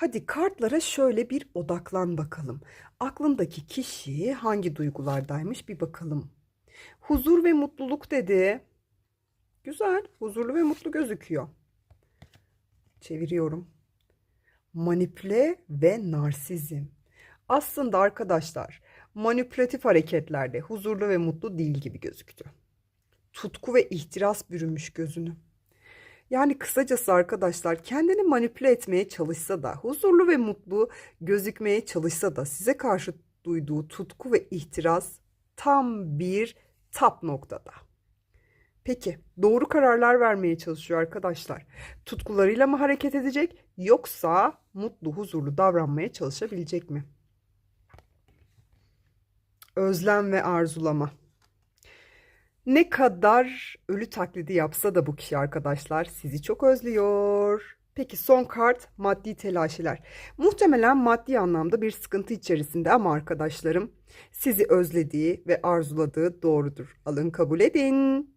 Hadi kartlara şöyle bir odaklan bakalım. Aklındaki kişi hangi duygulardaymış bir bakalım. Huzur ve mutluluk dedi. Güzel, huzurlu ve mutlu gözüküyor. Çeviriyorum. Manipüle ve narsizm. Aslında arkadaşlar manipülatif hareketlerde huzurlu ve mutlu değil gibi gözüktü. Tutku ve ihtiras bürümüş gözünü. Yani kısacası arkadaşlar kendini manipüle etmeye çalışsa da huzurlu ve mutlu gözükmeye çalışsa da size karşı duyduğu tutku ve ihtiras tam bir tap noktada. Peki doğru kararlar vermeye çalışıyor arkadaşlar. Tutkularıyla mı hareket edecek yoksa mutlu huzurlu davranmaya çalışabilecek mi? Özlem ve arzulama. Ne kadar ölü taklidi yapsa da bu kişi arkadaşlar sizi çok özlüyor. Peki son kart maddi telaşeler. Muhtemelen maddi anlamda bir sıkıntı içerisinde ama arkadaşlarım sizi özlediği ve arzuladığı doğrudur. Alın kabul edin.